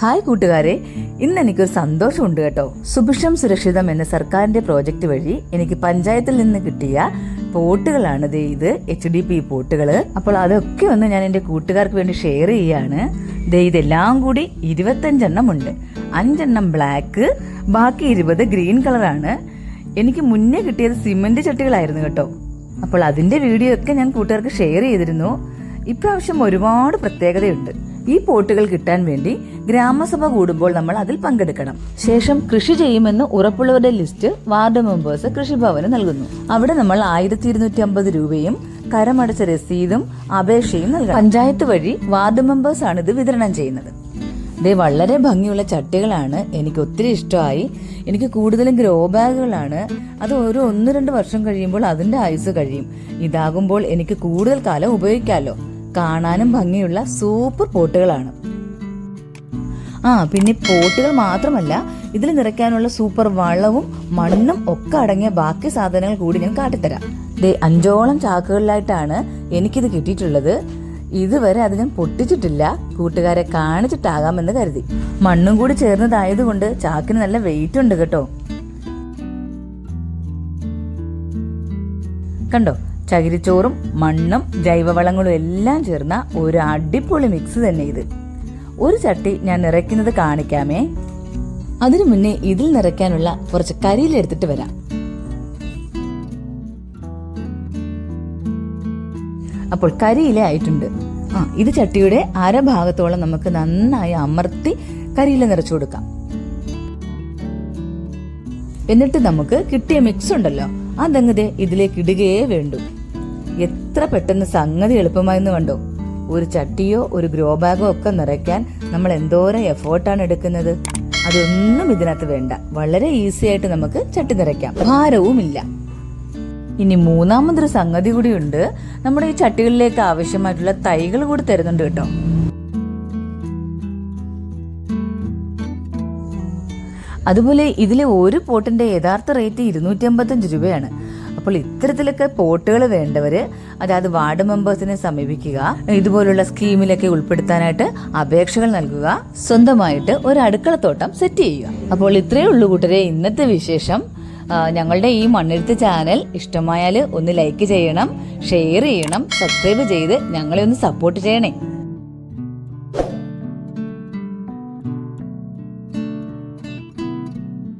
Hi കൂട്ടുകാരെ. ഇന്ന് എനിക്കൊരു സന്തോഷമുണ്ട് കേട്ടോ. സുഭിക്ഷം സുരക്ഷിതം എന്ന സർക്കാരിന്റെ പ്രോജക്റ്റ് വഴി എനിക്ക് പഞ്ചായത്തിൽ നിന്ന് കിട്ടിയ പോട്ടുകളാണ് ഇത് എച്ച് ഡി പി പോട്ടുകൾ അപ്പോൾ അതൊക്കെ ഒന്ന് ഞാൻ എന്റെ കൂട്ടുകാർക്ക് വേണ്ടി ഷെയർ ചെയ്യാണ്. ഇതെല്ലാം കൂടി ഇരുപത്തഞ്ചെണ്ണം ഉണ്ട്. അഞ്ചെണ്ണം ബ്ലാക്ക് ബാക്കി ഇരുപത് ഗ്രീൻ കളറാണ് എനിക്ക് മുന്നേ കിട്ടിയത് സിമന്റ് ചട്ടികളായിരുന്നു കേട്ടോ. അപ്പോൾ അതിന്റെ വീഡിയോ ഒക്കെ ഞാൻ കൂട്ടുകാർക്ക് ഷെയർ ചെയ്തിരുന്നു. ഇപ്രാവശ്യം ഒരുപാട് പ്രത്യേകതയുണ്ട്. ഈ പോട്ടുകൾ കിട്ടാൻ വേണ്ടി ഗ്രാമസഭ കൂടുമ്പോൾ നമ്മൾ അതിൽ പങ്കെടുക്കണം. ശേഷം കൃഷി ചെയ്യുമെന്ന് ഉറപ്പുള്ളവരുടെ ലിസ്റ്റ് വാർഡ് മെമ്പേഴ്സ് കൃഷിഭവന് നൽകുന്നു. അവിടെ നമ്മൾ ആയിരത്തി ഇരുന്നൂറ്റി അമ്പത് രൂപയും കരമടച്ച രസീതും അപേക്ഷയും നൽകണം. പഞ്ചായത്ത് വഴി വാർഡ് മെമ്പേഴ്സ് ആണ് ഇത് വിതരണം ചെയ്യുന്നത്. ദേ വളരെ ഭംഗിയുള്ള ചട്ടികളാണ് എനിക്ക് ഒത്തിരി ഇഷ്ടമായി. എനിക്ക് കൂടുതലും ഗ്രോ ബാഗുകളാണ്. അത് ഒരു ഒന്ന് രണ്ട് വർഷം കഴിയുമ്പോൾ അതിന്റെ ആയുസ് കഴിയും. ഇതാകുമ്പോൾ എനിക്ക് കൂടുതൽ കാലം ഉപയോഗിക്കാമല്ലോ കാണാനും ഭംഗിയുള്ള സൂപ്പർ പോട്ടുകളാണ്. ആ പിന്നെ പോട്ടുകൾ മാത്രമല്ല ഇതിൽ നിറയ്ക്കാനുള്ള സൂപ്പർ വളവും മണ്ണും ഒക്കെ അടങ്ങിയ ബാക്കി സാധനങ്ങൾ കൂടി ഞാൻ കാട്ടിത്തരാം. ദേ അഞ്ചോളം ചാക്കുകളിലായിട്ടാണ് എനിക്കിത് കിട്ടിയിട്ടുള്ളത്. ഇതുവരെ അത് ഞാൻ പൊട്ടിച്ചിട്ടില്ല. കൂട്ടുകാരെ കാണിച്ചിട്ടാകാമെന്ന് കരുതി. മണ്ണും കൂടി ചേർന്നതായതുകൊണ്ട് ചാക്കിന് നല്ല വെയിറ്റ് ഉണ്ട് കേട്ടോ. കണ്ടോ? ചകിരിച്ചോറും മണ്ണും ജൈവവളങ്ങളും എല്ലാം ചേർന്ന ഒരു അടിപൊളി മിക്സ് തന്നെ ഇത്. ഒരു ചട്ടി ഞാൻ നിറയ്ക്കുന്നത് കാണിക്കാമേ. അതിനു മുന്നേ ഇതിൽ നിറയ്ക്കാനുള്ള കുറച്ച് കരിയിലെടുത്തിട്ട് വരാം. അപ്പോൾ കരിയില ആയിട്ടുണ്ട്. ആ ഇത് ചട്ടിയുടെ അരഭാഗത്തോളം നമുക്ക് നന്നായി അമർത്തി കരിയില നിറച്ചു കൊടുക്കാം. എന്നിട്ട് നമുക്ക് കിട്ടിയ മിക്സ് ഉണ്ടല്ലോ. അതങ്ങ് ദേ ഇതിലേക്ക് ഇടുകയേ വേണ്ടു. എത്ര പെട്ടെന്ന് സംഗതി എളുപ്പമായെന്ന് കണ്ടോ? ഒരു ചട്ടിയോ ഒരു ഗ്രോ ബാഗോ ഒക്കെ നിറയ്ക്കാൻ നമ്മൾ എന്തോരം എഫേർട്ടാണ് എടുക്കുന്നത്. അതൊന്നും ഇതിനകത്ത് വേണ്ട. വളരെ ഈസി ആയിട്ട് നമുക്ക് ചട്ടി നിറയ്ക്കാം. ഭാരവുമില്ല. ഇനി മൂന്നാമതൊരു സംഗതി കൂടിയുണ്ട് നമ്മുടെ ഈ ചട്ടികളിലേക്ക് ആവശ്യമായിട്ടുള്ള തൈകൾ കൂടി തരുന്നുണ്ട് കേട്ടോ. അതുപോലെ ഇതിലെ ഒരു പോട്ടിന്റെ യഥാർത്ഥ റേറ്റ് ഇരുന്നൂറ്റി അമ്പത്തഞ്ച് രൂപയാണ്. അപ്പോൾ ഇത്തരത്തിലൊക്കെ പോട്ടുകൾ വേണ്ടവര് അതായത് വാർഡ് മെമ്പേഴ്സിനെ സമീപിക്കുക ഇതുപോലുള്ള സ്കീമിലൊക്കെ ഉൾപ്പെടുത്താനായിട്ട് അപേക്ഷകൾ നൽകുക സ്വന്തമായിട്ട് ഒരു അടുക്കളത്തോട്ടം സെറ്റ് ചെയ്യുക. അപ്പോൾ ഇത്രയേ ഉള്ളൂ കൂട്ടരെ ഇന്നത്തെ വിശേഷം. ഞങ്ങളുടെ ഈ മണ്ണെഴുത്ത് ചാനൽ ഇഷ്ടമായാൽ ഒന്ന് ലൈക്ക് ചെയ്യണം ഷെയർ ചെയ്യണം സബ്സ്ക്രൈബ് ചെയ്ത് ഞങ്ങളെ ഒന്ന് സപ്പോർട്ട് ചെയ്യണേ.